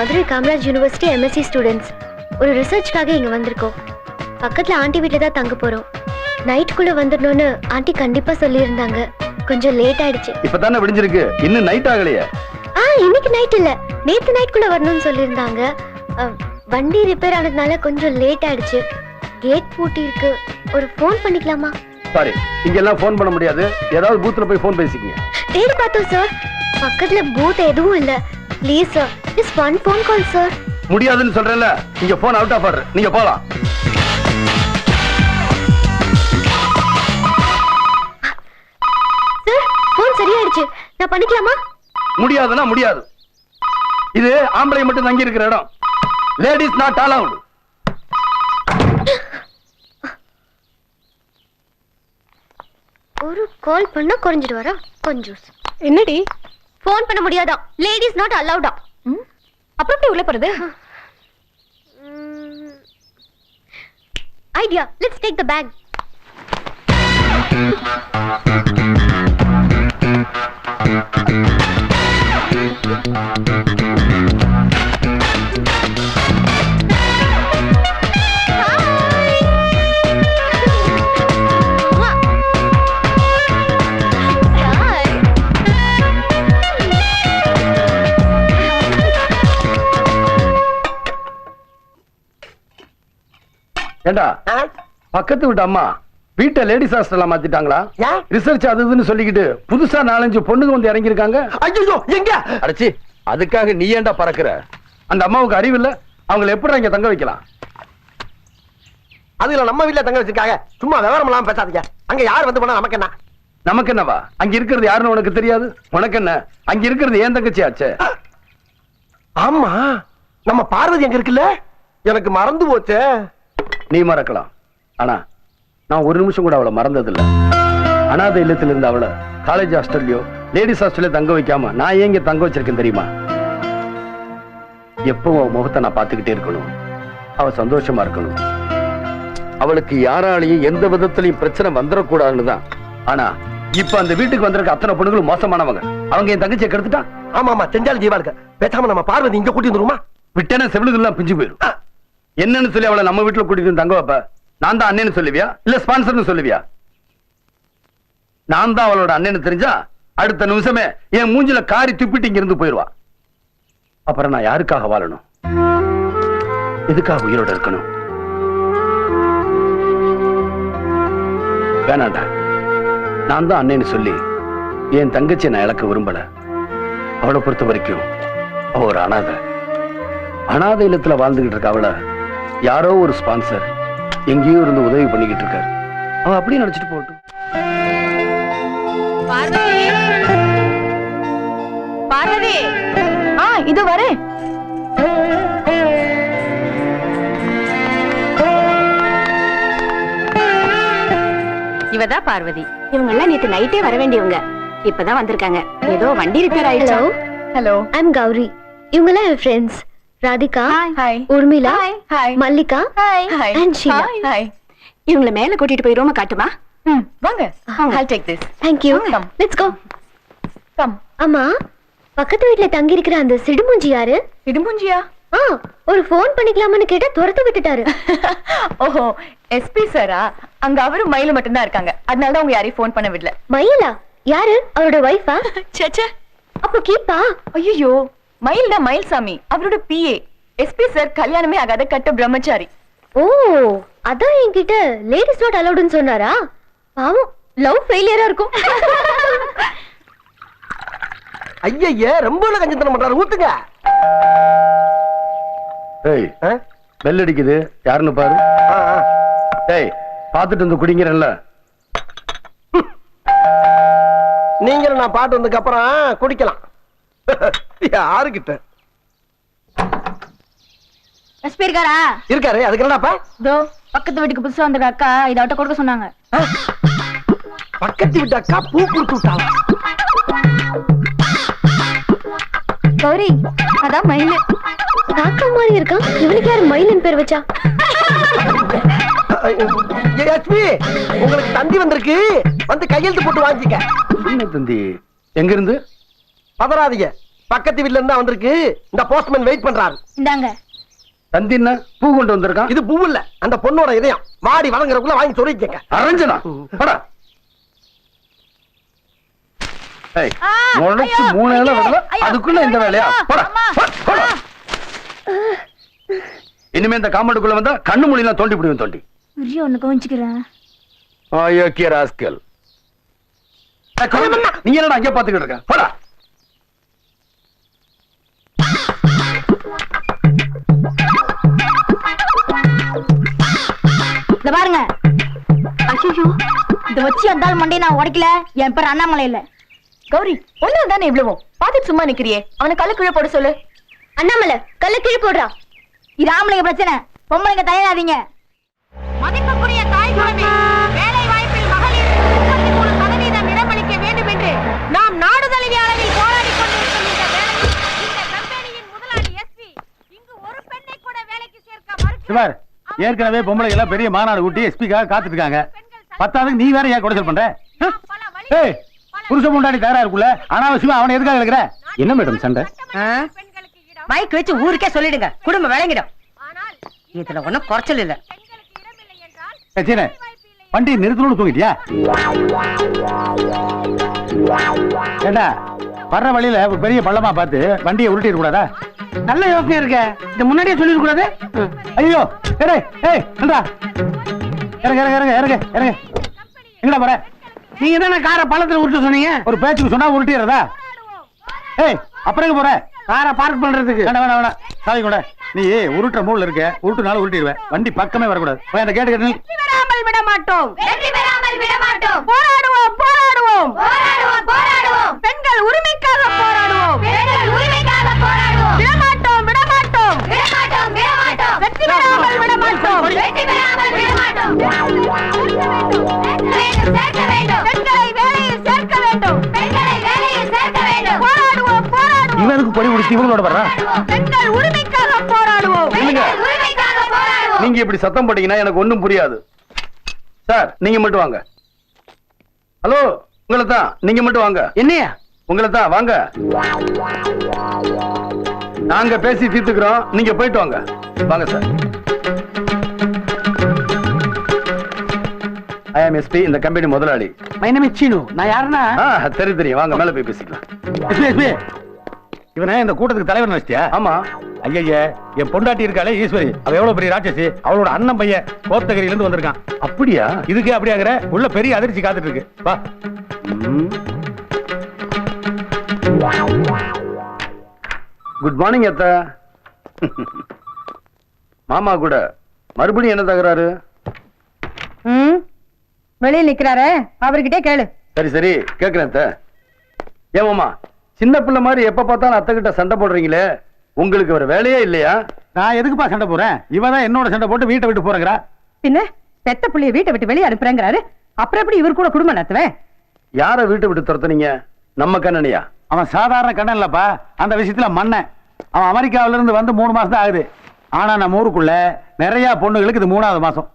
Madurai Kamaraj university MSc students ஒரு ரிசர்ச்காக இங்க வந்திருக்கோம். பக்கத்துல ஆண்டி வீட்டில் தான் தங்க போறோம். நைட்டுக்குள்ள வந்துடணும்னு ஆண்டி கண்டிப்பா சொல்லியிருந்தாங்க. கொஞ்சம் லேட் ஆயிடுச்சு. இப்பதானே விடிஞ்சிருக்கு. இன்னும் நைட் ஆகலையே. ஆ இன்னைக்கு நைட் இல்ல. நேத்து நைட்குள்ள வரணும்னு சொல்லியிருந்தாங்க. வண்டி ரிப்பேர் ஆனதுனால கொஞ்சம் லேட் ஆயிடுச்சு. கேட் பூட்டி இருக்கு. ஒரு ஃபோன் பண்ணிக்கலாமா? சாரி இங்க எல்லாம் போன் பண்ண முடியாது. ஏதாவது பூத்துல போய் போன் பேசிக்கங்க. தேடி பார்த்தோம் சார் பக்கத்துல பூத் எதுவும் இல்ல. Please sir just one phone call sir முடியாதுன்னு சொல்றேன்ல. இங்க போன் அவுட் ஆஃப் ஆர்டர் நீங்க போலாம். சார் ஃபோன் சரியாயிடுச்சு. நான் பண்ணிக்கலாமா? முடியாதுன்னா முடியாது. இது ஆம்பளை மட்டும் தங்கி இருக்கிற இடம். லேடிஸ் நாட் அலவுட் ஒரு கால் பண்ணா குறைஞ்சிட்டு வரா கொஞ்சம் என்னடி? ஃபோன் பண்ண முடியாதா? லேடிஸ் நாட் அலௌடா? அப்புறம் எப்படி உள்ள போறது? Idea let's take the back ஏண்டா? பக்கத்து வீட்டு அம்மா வீட்டை லேடிஸ் ஹாஸ்டலா மாத்திட்டாங்களா? ரிசர்ச் அது இதுன்னு சொல்லிக்கிட்டு புதுசா நாலஞ்சு பொண்ணுங்க வந்து இறங்கி இருக்காங்க ஐயோ எங்க? அடச்சி அதுக்காக நீ ஏன்டா பறக்குற? அந்த அம்மாவுக்கு அறிவு இல்ல அவங்களை எப்படி இங்க தங்க வைக்கலாம்? அதுல நம்ம வீட்ல தங்க வச்சிருக்காங்க. சும்மா விவரம் இல்லாம பேசாதீங்க. அங்க யார் வந்து போனா நமக்கு என்ன? நமக்கு என்னவா? அங்க இருக்கிறது யாருன்னு உனக்கு தெரியாது? உனக்கு என்ன? அங்க இருக்கிறது ஏன் தங்கச்சி ஆச்சே ஆமா. நம்ம பார்வதி அங்க இருக்குல்ல? எனக்கு மறந்து போச்சே. நீ மறக்கலாம். ஆனா நான் ஒரு நிமிஷம் கூட அவளை மறந்ததில்ல. அனாதை இல்லத்தில் இருந்த அவளை காலேஜ் ஹாஸ்டல்லையோ லேடிஸ் ஹாஸ்டல்லையோ தங்க வைக்காம நான் ஏன் இங்க தங்க வச்சிருக்கேன் தெரியுமா? எப்பவும் அவ முகத்தை நான் பார்த்துக்கிட்டே இருக்கணும். அவ சந்தோஷமா இருக்கணும். அவளுக்கு யாராலையும் எந்த விதத்திலையும் பிரச்சனை வந்துடக்கூடாதுன்னு தான். ஆனா இப்ப அந்த வீட்டுக்கு வந்திருக்க அத்தனை பொண்ணுங்களும் மோசமானவங்க. அவங்க என் தங்கச்சியை கெடுத்துட்டா ஆமா ஆமா செஞ்சாலும் ஜீவா இருக்க. பேசாம நம்ம பார்வதி இங்க கூட்டி வந்துருமா விட்டேன செவிலுகள்லாம் பிஞ்சு போயிரும். என்னன்னு சொல்லி அவளை நம்ம வீட்டுல கூட்டிட்டு வந்து தங்க வைப்ப? நான் தான் அண்ணன்னு சொல்லுவியா? இல்ல ஸ்பான்சர்னு சொல்லுவியா? நான் தான் அவளோட அண்ணன்னு தெரிஞ்சா அடுத்த நிமிஷமே என் மூஞ்சில காரி துப்பிட்டு இங்க இருந்து போயிருவா. அப்புறம் நான் யாருக்காக வாழணும்? எதுக்காக உயிரோட இருக்கணும்? வேணாண்டா. நான் தான் அண்ணன்னு சொல்லி என் தங்கச்சி நான் இழக்க விரும்பல. அவளை பொறுத்த வரைக்கும் அவ ஒரு அனாதை. அனாதை இல்லத்துல வாழ்ந்துகிட்டு இருக்க அவளை யாரோ ஒரு ஸ்பான்சர் எங்கேயோ இருந்து உதவி பண்ணிக்கிட்டு இருக்காரு. அவ அப்படியே நினைச்சிட்டு போகட்டும். பார்வதி! பார்வதி! ஆ இது வரேன். இவதான் பார்வதி. இவங்க எல்லாம் நேத்து நைட்டே வர வேண்டியவங்க. இப்பதான் வந்திருக்காங்க. ஏதோ வண்டி ரிப்பேர் ஆயிடுச்சு? Hello hello I'm Gauri. N friends Radhika hi Urmila hi hi Mallika hi hi And Sheila. Hi இவங்களை மேல கூட்டிட்டு போய் ரூம காட்டுமா? ம் வாங்க. I'll take this. Thank you Come. Let's go come அம்மா பக்கத்து வீட்ல தங்கி இருக்கிற அந்த சிடுமூஞ்சி யாரு? இடுமுஞ்சியா ஆ ஒரு ஃபோன் பண்ணிக்கலாமான்னு கேட்டா துரத்து விட்டுட்டாரு. ஓஹோ எஸ்பி சாரா அங்க அவரும் மயிலும் மட்டும்தான் இருக்காங்க. அதனால தான் உங்க யாரையும் ஃபோன் பண்ண விடல. மயிலா? யாரு? அவரோட ஒய்ஃபா சேச்சே அப்போ கீப்பா? ஐயோ மயில் தான் மயில்சாமி அவரோட பிஏ எஸ்பி சார் கல்யாணமே ஆகாத கட்ட பிரம்மச்சாரி. ஓ அதான் என்கிட்ட லேடிஸ் நாட் அலௌடுன்னு சொன்னாரா? பாவம் லவ் ஃபெயிலியரா இருக்கும். ஐயய்ய ரொம்ப கஞ்சத்தனம் பண்றாரு ஊத்துங்க. ஏய் ஆ? பெல் அடிக்குது யாருன்னு பாரு. ஏய் பார்த்துட்டு வந்து குடிங்கிறல்ல நீங்களும் நான் பாட்டு வந்ததுக்கு அப்புறம் குடிக்கலாம். யாருக்கிட்ட? எஸ்பி இருக்காரா இருக்காரு அதுக்கு என்னடாப்பா? இதோ பக்கத்து வீட்டுக்கு புதுசா வந்த அக்கா இதை அவட்ட கொடுக்க சொன்னாங்க. பக்கத்து விட்டு அக்கா பூ கொடுத்து விட்டாங்க கௌரி அதான் மயில். காக்கா மாதிரி இருக்கான் இவனுக்கு யாரு மயிலின் பேர் வச்சா? எஸ்பி உங்களுக்கு தந்தி வந்திருக்கு. வந்து கையெழுத்து போட்டு வாங்கிக்க. என்ன தந்தி? எங்க இருந்து பதறாதீங்க. பக்கத்து வீட்ல இருந்தா வந்திருக்கு. இந்த போஸ்ட்மேன் வெயிட் பண்றாரு. இந்தாங்க. தந்தி என்ன பூ கொண்டு வந்திருக்கான். இது பூ இல்ல. அந்த பொண்ணோட இதயம். வாடி வதங்குறதுக்குள்ள வாங்கி சொல்லிக்கங்க. அரஞ்சனா? போடா முளைச்சு மூணு இலை வரல? அதுக்குள்ள இந்த வேலையா? போடா. இனிமே இந்த காம்பவுண்டுக்குள்ள வந்தா கண்ணு மொழியெல்லாம் தோண்டி பிடிக்கும் தோண்டி. உரிய ஒண்ணு கவனிச்சுக்கிறேன். ராஸ்கல் நீ என்னடா அங்கே பாத்துக்கிட்டு இருக்க? போடா இந்த பாருங்க. அச்சோ இந்த வச்சு அந்த மண்டே நான் உடைக்கல. என் பேர் அண்ணாமலை இல்ல. கௌரி ஒண்ணு தானே இவ்வளவும் பாத்துட்டு சும்மா நிக்கிறியே. அவனை கல்லு கீழே போட சொல்லு. அண்ணாமலை கல்லு கீழே போடுறா. இது ஆம்பளைங்க பிரச்சனை. பொம்பளைங்க தயாராதீங்க மதிப்புக்குரிய தாய் குழந்தை வேலை வாய்ப்பில் மகளிர் முப்பத்தி மூணு சதவீதம் இடமளிக்க வேண்டும் என்று நாம் நாடு தழுவிய அளவில் போராடி கொண்டிருக்கும் இந்த வேளையில் இந்த கம்பெனியின் முதலாளி எஸ்பி இங்கு ஒரு பெண்ணை கூட வேலைக்கு சேர்க்க மறுக்கிறார் சிவார் ஏற்கனவே பொம்பளை எல்லாம் பெரிய மாநாடு கூட்டி எஸ்பிக்காக காத்துட்டு இருக்காங்க பத்தாவதுக்கு நீ வேற ஏன் குடைச்சல் பண்ற? ஏய் புருஷ முண்டாடி தயாரா இருக்குல்ல? அனாவசியமா அவனை எதுக்காக இருக்கிற என்ன மேடம் சண்டை? மைக் வச்சு ஊருக்கே சொல்லிடுங்க. குடும்பம் விளங்கிடும். இதுல ஒண்ணும் குறைச்சல் இல்ல. வண்டி நிறுத்தணும்னு தூங்கிட்டியா? ஏண்டா வர்ற வழியில ஒரு பெரிய பள்ளமா பார்த்து வண்டியை உருட்டிட கூடாதா? நல்ல யோசனை இருக்க. இது முன்னாடியே சொல்லிட கூடாது ஐயோ ஏடே ஏய் நின்றா இறங்க இறங்க இறங்க இறங்க இறங்க. எங்கடா போற? நீங்க தானே காரை பள்ளத்துல விட்டு சொன்னீங்க? ஒரு பேச்சுக்கு சொன்னா உருட்டிடுறதா? ஏய் அப்புறம் எங்க போற? காரை பார்க் பண்றதுக்கு. வேணாம் வேணாம் வேணாம். சாவி கூட நீ உருட்டுற மூல இருக்க. உருட்டுனாலும் உருட்டிடுவேன். வண்டி பக்கமே வரக்கூடாது. போய் அந்த கேட்டு கேட்டு வெற்றி பெறாமல் விட மாட்டோம். இவங்களோட போராடுவோம். நீங்க இப்படி சத்தம் போட்டீங்கன்னா எனக்கு ஒண்ணும் புரியாது. சார் நீங்க மட்டும் வாங்க. ஹலோ உங்களை தான் நீங்க மட்டும் வாங்க. என்னையா? உங்களை தான் வாங்க. நாங்க பேசி தீர்த்துக்கிறோம். நீங்க போயிட்டு வாங்க. வாங்க சார். ஐ எம் எஸ்பி இந்த கம்பெனி முதலாளி. My name Seenu. நான் யாருன்னா? தெரியும் தெரியும். வாங்க மேல போய் பேசிக்கலாம். இவனை இந்த கூட்டத்துக்கு தலைவர் நினைச்சிட்டியா ஆமா. ஐயய்ய என் பொண்டாட்டி இருக்காளே ஈஸ்வரி. அவ எவ்வளவு பெரிய ராட்சசி? அவளோட அண்ணன் பையன் கோத்தகிரில இருந்து வந்திருக்கான். அப்படியா? இதுக்கே அப்படியாகிற உள்ள பெரிய அதிர்ச்சி காத்துட்டு இருக்கு வா குட் மார்னிங் அத்த. மாமா கூட மறுபடியும் என்ன தகராறு? ம்? வெளியே நிக்கிறாரே? அவர்கிட்டே கேளு. சரி சரி. ஏன் மாமா? சின்ன பிள்ளை மாதிரி எப்ப பார்த்தாலும் அத்தை கிட்ட சண்டை போடுறீங்களே? உங்களுக்கு வேற வேலையே இல்லையா? நான் எதுக்குப்பா சண்டை போறேன் இவ தான் என்னோட சண்டை போட்டு வீட்டை விட்டு போறேங்கிறா. பின்ன பெத்த புள்ளைய வீட்டை விட்டு வெளியே அனுப்புறேங்கிறாரு. அப்புறம் எப்படி இவர் கூட குடும்பம் நடத்துவேன்? யார வீட்டை விட்டு துரத்துனீங்க? நம்ம கண்ணனியா? அவன் சாதாரண கண்ணன் இல்லப்பா. அந்த விஷயத்துல மண்ணன் அவன் அமெரிக்காவில இருந்து வந்து மூணு மாசம் தான் ஆகுது. ஆனா நம்ம ஊருக்குள்ள நிறைய பொண்ணுங்களுக்கு இது மூணாவது மாசம்.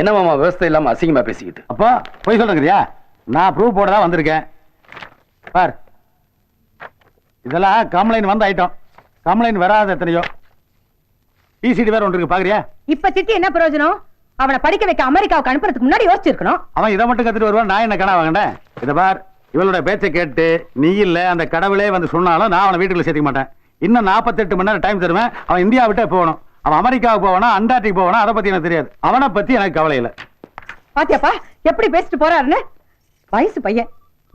என்ன மாமா விவசாயம் இல்லாம அசிங்கமா பேசிக்கிட்டு? அப்போ போய் சொல்றேங்கறியா? நான் ப்ரூவ் போட தான் வந்திருக்கேன். பார். இதெல்லாம் கம்ப்ளைண்ட் வந்த ஐட்டம் கம்ப்ளைண்ட் வராத எத்தனையோ. பிசிடி வேற ஒன்று இருக்கு பாக்குறியா? இப்ப திட்டி என்ன பிரயோஜனம்? அவனை படிக்க வைக்க அமெரிக்காவுக்கு அனுப்புறதுக்கு முன்னாடி யோசிச்சிருக்கணும். அவன் இதை மட்டும் கத்துட்டு வருவான் நான் என்ன கனா வாங்கினேன்? இதை பார் இவளோட பேச்சை கேட்டு நீ இல்ல அந்த கடவுளே வந்து சொன்னாலும் நான் அவனை வீட்டுக்குள்ள சேர்த்துக்க மாட்டேன். இன்னும் நாற்பத்தெட்டு மணி நேரம் டைம் தருவேன் அவன் இந்தியா விட்டே போகணும். அவன் அமெரிக்காவுக்கு போவானா அண்டார்டிக் போவானா அதை பத்தி எனக்கு தெரியாது. அவனை பத்தி எனக்கு கவலை இல்லை. பாத்தியாப்பா எப்படி பேசிட்டு போறாருன்னு? வயசு பையன்.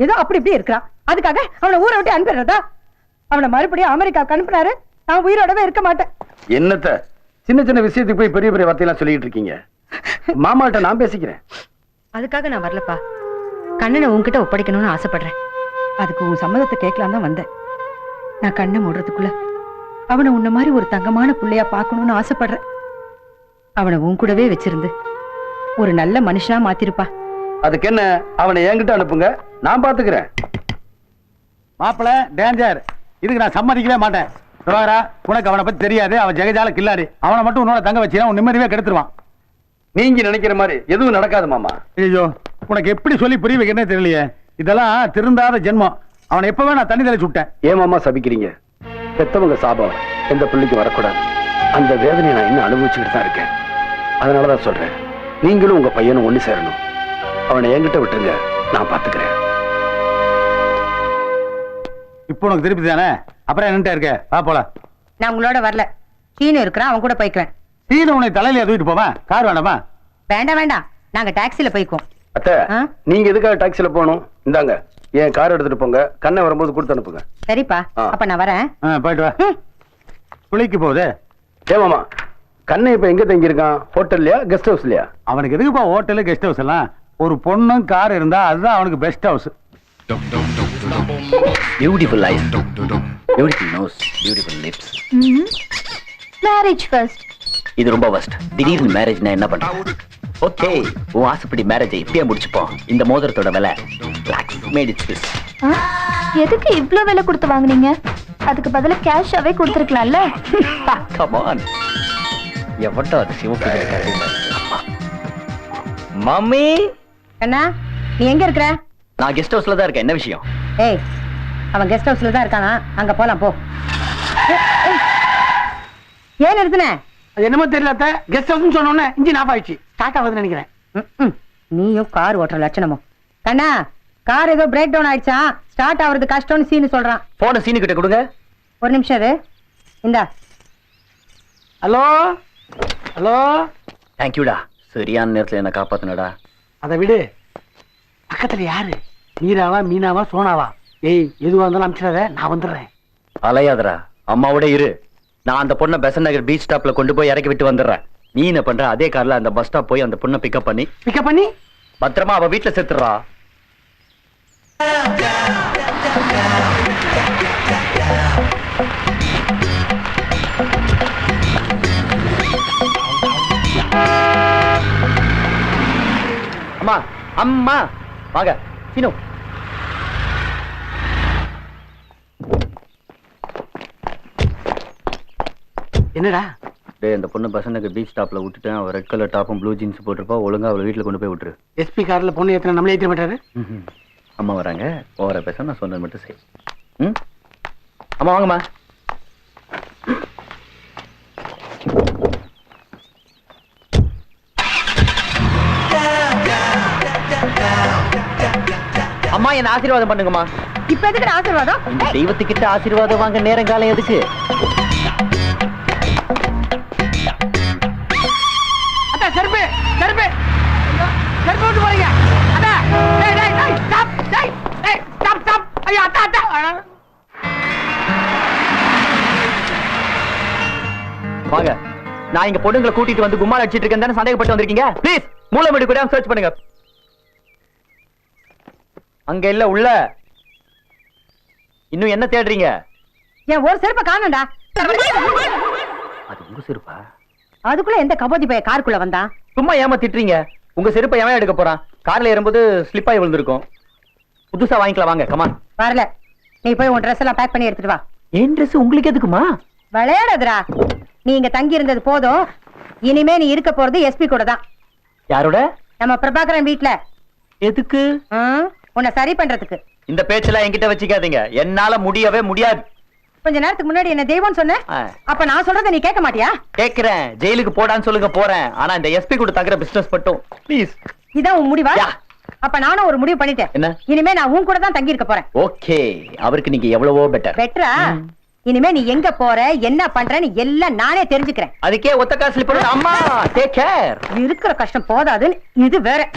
ஏதோ அப்படி இப்படி இருக்கிறான். அதுக்காக அவனை ஊரை விட்டு அனுப்பிடுறதா? அவனை மறுபடியும் அமெரிக்காவுக்கு அனுப்புனாரு. நான் உயிரோடவே இருக்க மாட்டேன். என்னத்த? சின்ன சின்ன விஷயத்துக்கு போய் பெரிய பெரிய வார்த்தையெல்லாம் சொல்லிட்டு இருக்கீங்க. மாமாட்ட நான் பேசிக்கிறேன். அதுக்காக நான் வரலப்பா. கண்ணனை உன்கிட்ட ஒப்படைக்கணும்னு ஆசைப்படுறேன். அதுக்கு உன் சம்மதத்தை கேட்கலாம் தான் வந்தேன். நான் கண்ணை மூடுறதுக்குள்ள அவனை உன்ன மாதிரி ஒரு தங்கமான புள்ளையா பார்க்கணும்னு ஆசைப்படுறேன். அவனை உன் கூடவே வச்சிருந்து ஒரு நல்ல மனுஷனா மாத்திருப்பா. அதுக்கு என்ன அவனை என்கிட்ட அனுப்புங்க. நான் பாத்துக்கிறேன். மாப்பிள டேஞ்சர் இதுக்கு நான் சம்மதிக்கவே மாட்டேன். பிரபாகரா உனக்கு அவனை பத்தி தெரியாது. அவன் ஜெகஜால கில்லாடி. அவனை மட்டும் உன்னோட தங்க வச்சீங்கன்னா உன் நிம்மதியே கெடுத்துருவான். நீங்க நினைக்கிற மாதிரி எதுவும் நடக்காது மாமா. ஐயோ உனக்கு எப்படி சொல்லி புரிய வைக்கிறேனே தெரியலையே. இதெல்லாம் திருந்தாத ஜென்மம். அவனை எப்பவே நான் தண்ணி தெளிச்சு விட்டேன். ஏன் மாமா சபிக்கிறீங்க? பெத்தவங்க சாபம் எந்த பிள்ளைக்கு வரக்கூடாது. அந்த வேதனையை நான் இன்னும் அனுபவிச்சுக்கிட்டு தான் இருக்கேன். அதனாலதான் சொல்றேன். நீங்களும் உங்க பையனும் ஒண்ணு சேரணும். அவனை என்கிட்ட விட்டுருங்க. நான் பாத்துக்கிறேன். உனக்கு திருப்பி தானே அப்புறம் என்னட்டே இருக்க? வா போலாம். நான் உங்களோட வரல. சீனு இருக்கிறான் அவன் கூட போய்க்குவேன் சீனை உன்னை தலையில தூக்கிட்டு போவேன் கார் வேண்டாமா வேண்டாம் வேண்டாம். நாங்க டாக்ஸில போய்க்குவோம். அத்தை ஆ? நீங்க எதுக்காக டாக்ஸில போகணும்? இந்தாங்க. என் கார் எடுத்துட்டு போங்க. கண்ணை வரும்போது கொடுத்து அனுப்புங்க. சரிப்பா. ஆ. அப்ப நான் வரேன். ஆ, போயிட்டு வா. ம். குளிக்கு போகுது? ஏ மாமா. கண்ணை இப்ப எங்க தங்கியிருக்கான்? ஹோட்டல்லையா கெஸ்ட் ஹவுஸ்லயா அவனுக்கு எதுக்குப்பா ஹோட்டலு கெஸ்ட் ஹவுஸ் எல்லாம்? ஒரு பொண்ணும் கார் இருந்தா அதுதான் அவனுக்கு best house beautiful eyes beautiful nose beautiful lips marriage first இது ரொம்ப வஸ்ட் திடீர்னு மேரேஜ்னா என்ன பண்றது? ஓகே உன் ஆசைப்படி மேரேஜை இப்பயே முடிச்சுப்போம். இந்த மோதிரத்தோட விலை லாக்ஸ் எதுக்கு இவ்ளோ விலை கொடுத்து வாங்குனீங்க? அதுக்கு பதிலா கேஷாவே கொடுத்துருக்கலாம்ல. கம் ஆன் எவட்டோ அது சிவப்பு மம்மி! கண்ணா நீ எங்க இருக்கிற? நான் கெஸ்ட் ஹவுஸ்ல தான் இருக்கேன். என்ன விஷயம்? ஏய் அவன் கெஸ்ட் ஹவுஸ்ல தான் இருக்கானா? அங்க போலாம் போ. ஏன் நிறுத்தின? அது என்னமோ தெரியல கெஸ்ட் ஹவுஸ் சொன்னோன்னே இன்ஜின் ஆஃப் ஆயிடுச்சு. ஸ்டார்ட் ஆகுதுன்னு நினைக்கிறேன். நீயும் கார் ஓட்டுற லட்சணமும். கண்ணா கார் ஏதோ பிரேக் டவுன் ஆயிடுச்சா? ஸ்டார்ட் ஆகுறது கஷ்டம்னு சீனு சொல்றான். போன சீனு கிட்ட கொடுங்க. ஒரு நிமிஷம் இரு. இந்தா. ஹலோ? ஹலோ? தேங்க்யூடா சரியான நேரத்துல என்ன காப்பாத்துனடா. அதை விடு. பக்கத்துல யாரு? மீராவா மீனாவா சோனாவா? ஏய் எதுவா இருந்தாலும் அனுப்பிச்சிடாத நான் வந்துடுறேன். அலையாதடா. அம்மாவோட இரு. நான் அந்த பொண்ணை பெசன் நகர் பீச் ஸ்டாப்ல கொண்டு போய் இறக்கி விட்டு வந்துடுறேன். நீ என்ன பண்ற அதே கார்ல அந்த பஸ் ஸ்டாப் போய் அந்த பொண்ணை பிக்கப் பண்ணி. பிக்கப் பண்ணி? பத்திரமா அவ வீட்டுல செத்துறா அம்மா அம்மா. வாங்க. சீனு என்னடா? டேய் அந்த பொண்ணு நகர் பீச் ஸ்டாப்ல விட்டுட்டேன் அவ ரெட் கலர் டாப்பும் ப்ளூ ஜீன்ஸ் போட்டிருப்பா ஒழுங்கா அவளை வீட்டுல கொண்டு போய் விட்டுரு. எஸ்பி கார்ல பொண்ணு ஏத்தன நம்மளே ஏத்த மாட்டாரு? அம்மா வராங்க ஓவர பேச நான் சொன்னது மட்டும் செய் ம்? அம்மா வாங்கம்மா. அம்மா என்ன ஆசீர்வாதம் பண்ணுங்கம்மா. இப்ப எதுக்கு ஆசீர்வாதம்? தெய்வத்துக்கிட்ட ஆசீர்வாதம் வாங்க நேரங்காலம் எதுக்கு? அத்தா செருப்பு செருப்பு. செருப்பு விட்டு போறீங்க. அத்தா டேய் டேய் டேய் ஸ்டாப் டேய் டேய் ஸ்டாப் ஸ்டாப் ஐயோ அத்தா அத்தா. வாங்க. நான் இங்க பொண்ணுங்களை கூட்டிட்டு வந்து கும்மாள் அடிச்சிட்டு இருக்கேன் தானே சந்தேகப்பட்டு வந்திருக்கீங்க? ப்ளீஸ் மூலமேடு கூட சர்ச் பண்ணுங்க. அங்க இல்ல உள்ள. இன்னும் என்ன தேடுறீங்க? என் ஒரு செருப்பை காணும்டா. அது உங்க செருப்பா? அதுக்குள்ள எந்த கபோதி பைய காருக்குள்ள வந்தான் சும்மா ஏமா திட்டுறீங்க? உங்க செருப்பை எவன் எடுக்க போறான்? கார்ல ஏறும்போது ஸ்லிப் ஆகி விழுந்திருக்கும். புதுசா வாங்கிக்கலாம் வாங்க கமான் வரல. நீ போய் உன் ட்ரெஸ் எல்லாம் பேக் பண்ணி எடுத்துட்டு வா. ஏன் ட்ரெஸ் உங்களுக்கு எதுக்குமா? விளையாடாதடா. நீ இங்க தங்கி இருந்தது போதும். இனிமே நீ இருக்க போறது எஸ்பி கூட தான். யாரோட? நம்ம பிரபாகரன் வீட்ல. எதுக்கு? உன்னை சரி பண்றதுக்கு. இந்த பேச்செல்லாம் என்கிட்ட வச்சுக்காதீங்க. என்னால முடியவே முடியாது. கொஞ்ச நேரத்துக்கு முன்னாடி என்ன தெய்வம்னு சொன்ன? ஆ. அப்ப நான் சொல்றத நீ கேட்க மாட்டியா? கேக்குறேன். ஜெயிலுக்கு போடான்னு சொல்லுங்க போறேன். ஆனா இந்த எஸ்பி கூட தங்குற பிசினஸ் மட்டும். ப்ளீஸ் இதான் உன் முடிவா. அப்ப நானும் ஒரு முடிவு பண்ணிட்டேன். என்ன? இனிமே நான் உன் கூட தான் தங்கி இருக்க போறேன். ஓகே. அவருக்கு நீங்க எவ்வளவோ பெட்டர் பெட்ரா இனிமே நீ எங்க போற என்ன பண்றன்னு எல்லாம் நானே தெரிஞ்சுக்கிறேன். அதுக்கே ஒத்த காசு slip பண்ணு. அம்மா டேக் கேர் இருக்கிற கஷ்டம் போதாதுன்னு இது வேற.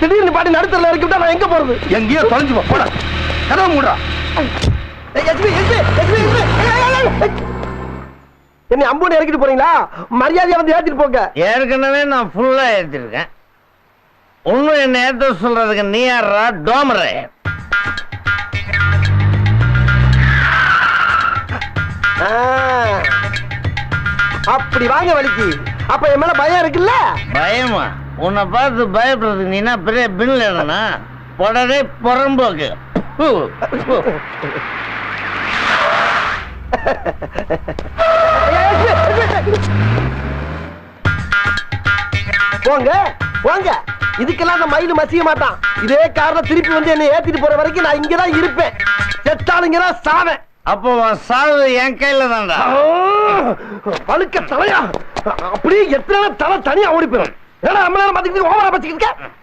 திடீர்னு பாட்டி நடுத்தல இறக்கி விட்டா நான் எங்க போறது? எங்கேயோ தொலைஞ்சு போ போடா. கதவை மூடுறா. என்னை அம்பூன்னு இறக்கிட்டு போறீங்களா? மரியாதையா வந்து ஏத்திட்டு போங்க. ஏற்கனவே நான் ஃபுல்லா ஏத்திருக்கேன். ஒன்னும் என்ன ஏத்த சொல்றதுக்கு நீ யாரா டோமரே. அப்படி வாங்க வலிக்கு. அப்ப என் மேல பயம் இருக்குல்ல? பயமா? உன்னை பார்த்து பயப்படுறதுக்கு நீ என்ன பெரிய பின்ல என்னன்னா உடனே புறம்போக்கு. போங்க போங்க. இதுக்கெல்லாம் அந்த மயில் மசிய மாட்டான். இதே கார்ல திருப்பி வந்து என்னை ஏத்திட்டு போற வரைக்கும் நான் இங்கதான் இருப்பேன். செத்தாளுங்கதான் சாவேன். அப்போ சாவு என் கையில தான்டா. பழுக்க தலையா. அப்படியே எத்தனை தலை தனியா ஓடி போயிடும். ஏன்னா நம்ம நேரம் பாத்துக்கிட்டு ஓவரா பச்சுக்கிட்டு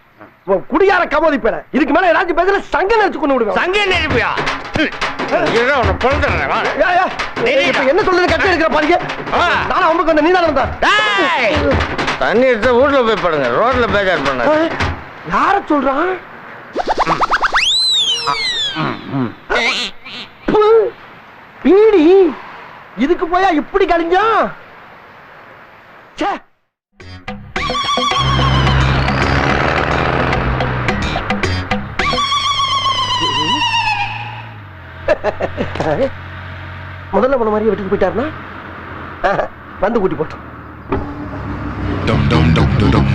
குடியார கமோதி பேர. இதுக்கு மேல ஏதாச்சும் பேசல சங்க நினைச்சு கொண்டு விடுவேன். சங்க நெருப்பியா என்ன சொல்றது கட்டி எடுக்கிற பாருங்க. நானும் அவங்களுக்கு வந்த நீ தான்! தண்ணி எடுத்து வீட்டுல போய் படுங்க. ரோட்ல பேஜார் பண்ண யார சொல்றான்? பீடி. இதுக்கு போயா இப்படி கழிஞ்சான் ச்சே. முதல்ல போன மாதிரியே விட்டுட்டு போயிட்டாருன்னா வந்து கூட்டி போட்டோம் dum dum dum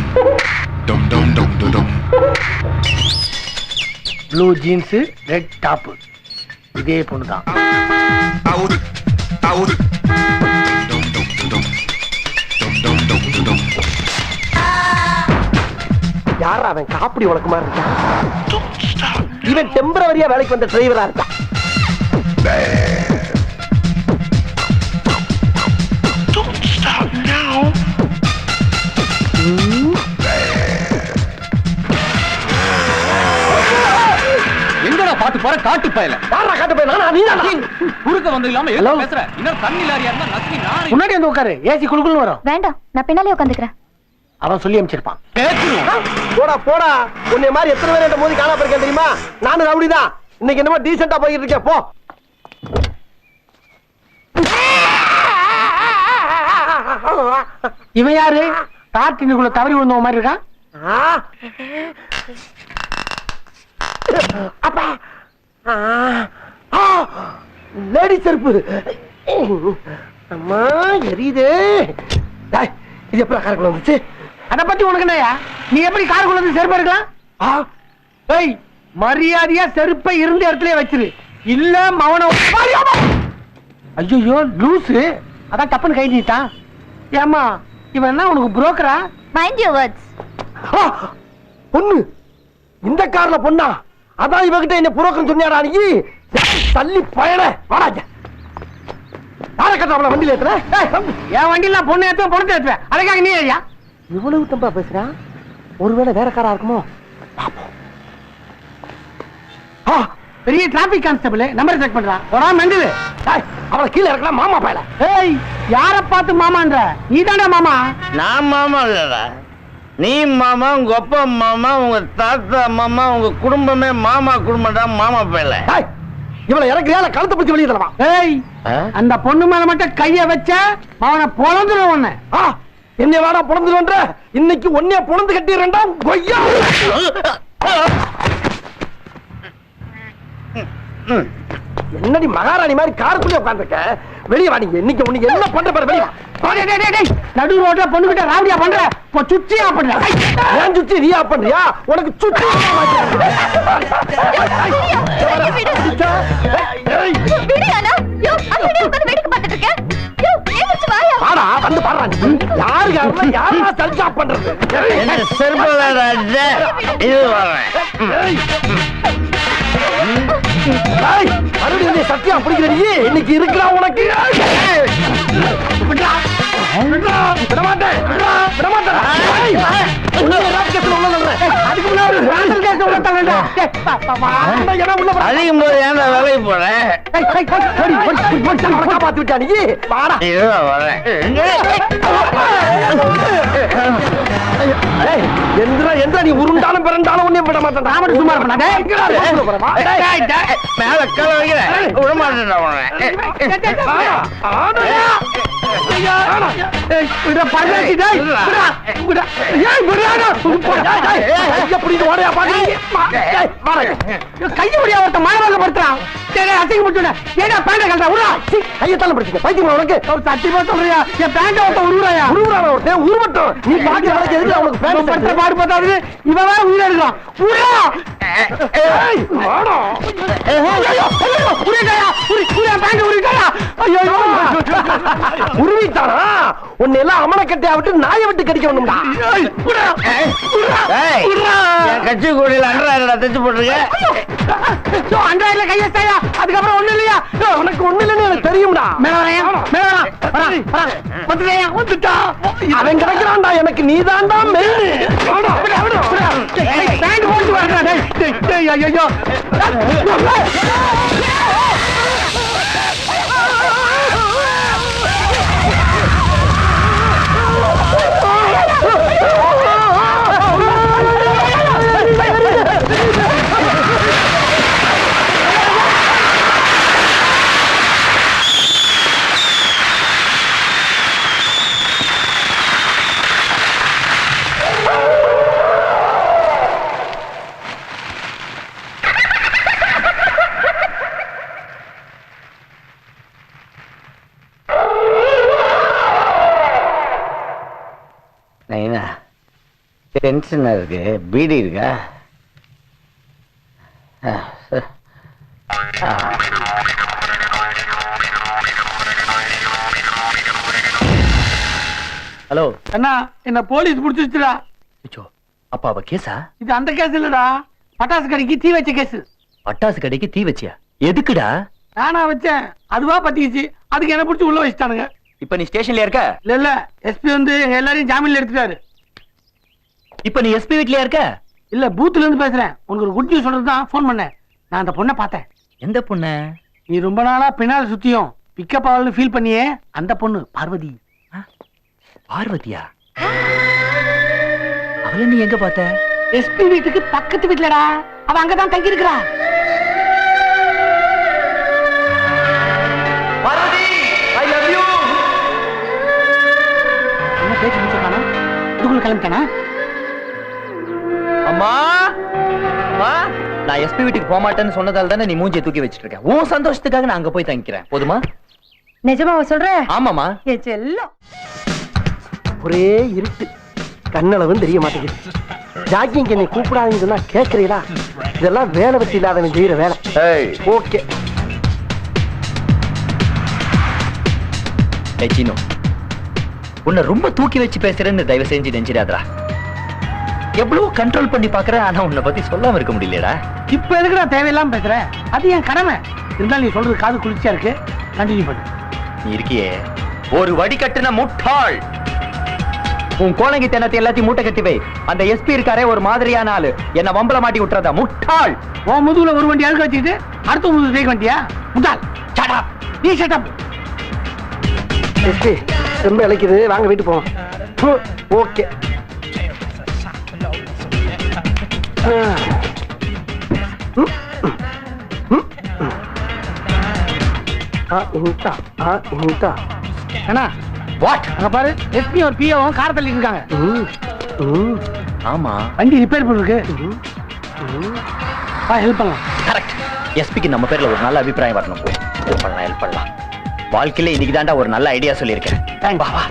dum dum dum blue jeans red top இதே பொண்ணு தான் யாரா அவன் காப்பிடி உனக்கு மாதிரி இருக்கான் இவன் டெம்பரவரியா வேலைக்கு வந்த டிரைவரா இருக்கான் பாத்து போற? காட்டு பயல. யாரா காட்டு போய் நானா நீ குறுக்க வந்து இல்லாம Hello? எதுக்கு பேசுற? இன்னும் தண்ணி லாரியா இருந்தா நசுங்கி நானே முன்னாடி வந்து உட்காரு. ஏசி குழுக்குன்னு வரும். வேண்டாம் நான் பின்னாலே உட்காந்துக்கிறேன். அவன் சொல்லி அமைச்சிருப்பான் போடா போடா. உன்னை மாதிரி எத்தனை பேர் மோதி காணா போயிருக்கேன் தெரியுமா? நானும் ரவுடி தான் இன்னைக்கு என்னமோ டீசெண்டா போயிட்டு இருக்கேன். போ. இவன் யாரு? காட்டினுக்குள்ள தவறி விழுந்த மாதிரி இருக்கான் அப்பா. லேடி செருப்பு. அம்மா எரியுது. இது எப்படி காருக்குள்ள வந்துச்சு? அத பத்தி உனக்கு என்னயா நீ எப்படி காருக்குள்ள வந்து செருப்பு எடுக்கலாம்? ஆ, ஏய் மரியாதையா செருப்பை இருந்த இடத்துல வச்சிரு. இல்ல மவன ஐயோ லூசு. அதான் டப்புன்னு கை நீட்டான் ஏமா இவன் என்ன உனக்கு புரோக்கரா மைண்ட் யூ வேர்ட்ஸ் பொண்ணு. இந்த கார்ல பொண்ணா? அதான் இவகிட்ட என்ன புரோக்கர் சொன்னியாடா நீ தள்ளி பயண யார கட்டாமல வண்டியில ஏத்துற? என் வண்டியில பொண்ணு ஏத்துவேன் பொண்ணு ஏத்துவேன். அதுக்காக நீ ஐயா இவ்வளவு தம்பா பேசுறான் ஒருவேளை வேற காரா இருக்குமோ? பாப்போம். பெரிய டிராபிக் கான்ஸ்டபிள் நம்பர் செக் பண்றான் ஒரு மெண்டல் அவளை கீழே இறக்கலாம் மாமா பயல. ஏய் யார பார்த்து மாமான்ற? நீ மாமா. நான் மாமா இல்லடா. நீ மாமா உங்க அப்பா மாமா உங்க தாத்தா மாமா உங்க குடும்பமே மாமா குடும்பம்டா மாமா பேல இவளை இறக்குறியா இல்ல கழுத்தை பிடிச்சி வெளியே தரவா? ஏய் அந்த பொண்ணு மேல மட்டும் கைய வச்ச அவனை பொழந்துடும் உன்னை. என்ன வேணா பொழந்துடுன்ற இன்னைக்கு ஒன்னே பொழந்து கட்டிடுறா கொய்யா என்னடி மகாராணி மாதிரி காருக்குள்ளே உட்காந்துருக்க வெளியே வா நீங்க. இன்னைக்கு உனக்கு என்ன பண்ற பாரு வெளியே. நடு ரோட்ல பொண்ணு கிட்ட ராவடியா பண்ற இப்போ சுச்சியா பண்ற. ஐய், ஏன் சுச்சி? நீயா பண்றியா? உனக்கு சுச்சி பாடா வந்து பாடுறா நீ. யாரு யாருன்னா யாரா சல்ஜா பண்றது? செருப்பலடா இது மறுபடியும் சத்தியம் சத்தியா இன்னைக்கு இருக்கிறா உனக்கு. அழியும் போது ஏன்டா வேலைக்கு போறேன் பார்த்து விட்டா நீ? வாடா. எந்திரா எந்திரா நீ உருண்டாலும் கையபடியா ஒருத்த மயமாக படுத்துறான். சரி அசைக்க முடிச்சுடா ஏடா பேண்ட கண்டா உடா கையத்தால படிச்சுக்க. பைத்தியம் உனக்கு. ஒரு சத்தியமா சொல்றியா? என் பேண்ட ஒருத்த உருவாயா உருவான ஒருத்தன் உருவட்டும். நீ பாக்கிற வேலைக்கு எதுக்கு அவனுக்கு பேண்ட் பாடு பார்த்தாது இவன் உயிரை இருக்கலாம் உடா உருவிட்டாரா உன்னை எல்லாம் அமன கட்டையா விட்டு நாயை விட்டு கடிக்க வேணும்டா கட்சி கூடையில் அண்டராயிரம் தைச்சு போட்டிருக்க? அண்டாயிரம் கையெழுத்தாயா அதுக்கப்புறம் ஒண்ணு இல்லையா? உனக்கு ஒண்ணு இல்லைன்னு எனக்கு தெரியும்டா. வந்துட்டா? அவன் கிடைக்கிறான்டா எனக்கு நீதான்டா மெயின் பேண்ட் போட்டு வரடா ஐயோ. நைனா டென்ஷனா இருக்கு. பீடி இருக்கா? ஆ, சரி. ஆ. ஹலோ. அண்ணா என்ன போலீஸ் புடிச்சிருச்சுடா. அப்பா அவ கேஸா? இது அந்த கேஸ் இல்லடா. பட்டாசு கடைக்கு தீ வச்ச கேஸ். பட்டாசு கடைக்கு தீ வச்சியா? எதுக்குடா? நானா வச்சேன். அதுவா பத்திக்கிச்சு. அதுக்கு என்ன பிடிச்சி உள்ள வச்சுட்டானுங்க. இப்ப நீ ஸ்டேஷன்ல இருக்க? இல்ல இல்ல. எஸ்பி வந்து எங்க எல்லாரையும் ஜாமீன்ல எடுத்துட்டாரு. இப்ப நீ எஸ்பி வீட்லயா இருக்க? இல்ல பூத்துல இருந்து பேசுறேன். உனக்கு ஒரு குட் நியூஸ் சொல்றது தான் ஃபோன் பண்ணேன். நான் அந்த பொண்ணை பார்த்தேன். எந்த பொண்ணு? நீ ரொம்ப நாளா பின்னால் சுத்தியும் பிக்கப் ஆகலன்னு ஃபீல் பண்ணியே அந்த பொண்ணு பார்வதி. பார்வதியா? அவளை நீ எங்க பார்த்த? எஸ்பி வீட்டுக்கு பக்கத்து வீட்டுலடா. அவ அங்கதான் தங்கி இருக்கிறா கிளம்பிட்டானா? அம்மா அம்மா நான் எஸ்பி வீட்டுக்கு போக மாட்டேன்னு சொன்னதால தானே நீ மூஞ்சியை தூக்கி வச்சிட்டு இருக்க உன் சந்தோஷத்துக்காக நான் அங்க போய் தங்கிக்கிறேன். போதுமா? நிஜமாவா சொல்ற? ஆமாமா என் செல்லம். ஒரே இருட்டு. கண்ணளவும் தெரிய மாட்டேங்குது. ஜாக்கிங் என்னை கூப்பிடாதீங்கன்னு சொன்னா கேட்கறீங்களா இதெல்லாம் வேலை வெட்டி இல்லாதவன் செய்யற வேலை. ஏய். ஓகே சீனு. உன்னை ரொம்ப தூக்கி வச்சு பேசுறேன்னு தயவு செஞ்சு நெஞ்சிடாதடா. எவ்வளவு கண்ட்ரோல் பண்ணி பாக்குறேன் ஆனா உன்னை பத்தி சொல்லாம இருக்க முடியலடா. இப்ப எதுக்கு நான் தேவையில்லாம பேசுறேன் அது என் கடமை. இருந்தாலும் நீ சொல்றது காது குளிர்ச்சியா இருக்கு. கண்டினியூ பண்ணு. நீ இருக்கியே. ஒரு வடிகட்டுன முட்டாள். உன் கோலங்கி தினத்தை எல்லாத்தையும் மூட்டை கட்டி வை. அந்த எஸ்பி இருக்காரே ஒரு மாதிரியான ஆளு. என்ன வம்பல மாட்டி விட்டுறதா? முட்டாள். உன் முதுகுல ஒரு வண்டி அழுக்க வச்சுக்கிட்டு அடுத்த முதுகு ஜெயிக்க வண்டியா? முட்டாள். நீ ஷட் அப் எஸ்பி ரொம்ப இழைக்குது வாங்க வீட்டு போவோம் ஓகே அண்ணா வாட் அங்க பாரு எஸ்பி ஒரு பிஓவும் கார் தள்ளிட்டு இருக்காங்க ஆமா வண்டி ரிப்பேர் பண்ணிருக்கு வா ஹெல்ப் பண்ணலாம் கரெக்ட் எஸ்பிக்கு நம்ம பேர்ல ஒரு நல்ல அபிப்பிராயம் வரணும் போ ஹெல்ப் பண்ணலாம் ஹெல்ப் பண்ணலாம் வாழ்க்கையில இன்னைக்கு தாண்டா ஒரு நல்ல ஐடியா சொல்லியிருக்கேன். வா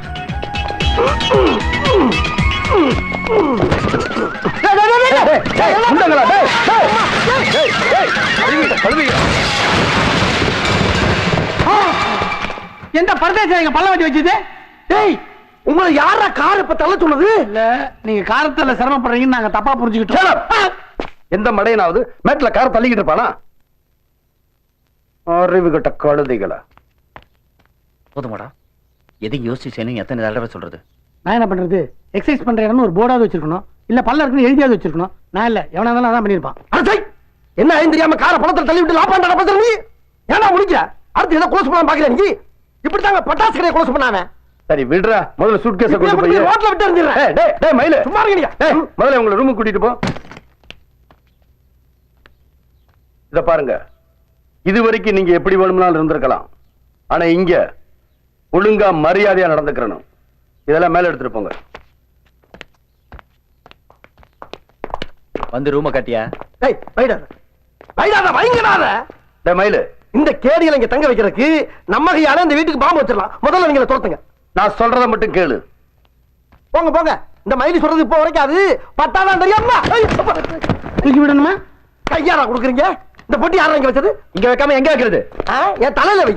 எந்த பரதேசம் எங்க பல்ல வட்டி வச்சது? டேய் உங்களை யாரா கார் இப்ப தள்ள சொன்னது? இல்ல நீங்க காரத்துல சிரமப்படுறீங்கன்னு நாங்க தப்பா புரிஞ்சுக்கிட்டோம். எந்த மடையனாவது மேட்ல கார் தள்ளிக்கிட்டு இருப்பானா? அறிவு கட்ட கழுதைகளா? போதுமாடா. எதையும் யோசிச்சு செய்யணும் எத்தனை தடவை சொல்றது? நான் என்ன பண்றது? எக்ஸசைஸ் பண்ற இடம்னு ஒரு போர்டாவது வச்சிருக்கணும். இல்ல பல்ல இருக்குன்னு எழுதியாவது வச்சிருக்கணும். நான் இல்ல. எவனா இருந்தாலும் அதான் பண்ணிருப்பான் என்ன ஐந்து தெரியாம கார பழத்துல தள்ளி விட்டு லாப்பாண்டா பேசுற நீ? ஏன்னா முடிக்க அடுத்து ஏதோ குளோஸ் பண்ண பாக்குற நீ? இப்படி தாங்க பட்டாசு கடையை குளோஸ் பண்ணாம? சரி விடுறா. முதல்ல சூட்கேஸ கொண்டு போய் ரோட்ல விட்டு எறிஞ்சிடுறேன். டேய், டேய், டேய், மயிலு. சும்மா இருங்க. டேய், முதல்ல உங்களை ரூமுக்கு கூட்டிட்டு போ. இத பாருங்க. இது வரைக்கும் நீங்க எப்படி வேணும்னாலும் இருந்திருக்கலாம். ஆனா இங்க ஒழுங்கா மரியாதையா நடந்துக்கிறணும். இதெல்லாம் மேல எடுத்துட்டு போங்க. வந்து ரூம கட்டியா? டேய் வைடாத வைடாத வைங்கடாத டேய் மயிலு. இந்த கேடிகளை இங்க தங்க வைக்கிறதுக்கு நம்ம கையால இந்த வீட்டுக்கு பாம்பு வச்சிடலாம். முதல்ல நீங்க துரத்துங்க. நான் சொல்றத மட்டும் கேளு. போங்க போங்க. இந்த மயிலி சொல்றது இப்போ வரைக்கும் அது பட்டாதான் தெரியாம தூக்கி விடணுமா? கையாரா கொடுக்குறீங்க? இந்த பொட்டி யாரா இங்க வச்சது? இங்க வைக்காம எங்க வைக்கிறது? ஆ, என் தலையில வை.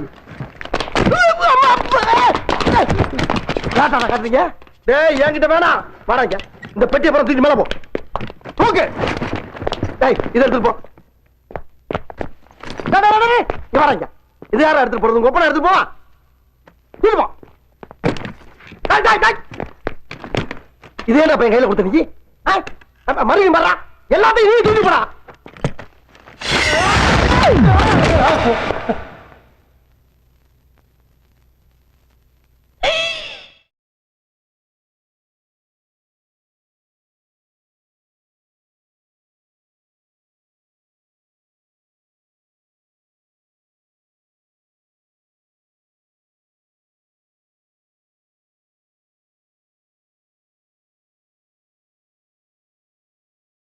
ஏட்டாடா காட்டுறீங்க டேய் என்கிட்ட வேணாம் வாடாங்க இந்த பெட்டி அப்புறம் தூக்கி மேல போ. தூக்கு. டேய் இதை எடுத்துட்டு போ. டேய், இங்க வாடாங்க இது யாரா எடுத்துட்டு போறது? உங்க ஒப்பனை எடுத்துட்டு போவா? தூக்கி போ. டேய், டேய், டேய். இது என்ன பையன் கையில கொடுத்த நீ? மறுபடியும் வர்றா எல்லாத்தையும் நீ தூக்கி போடா.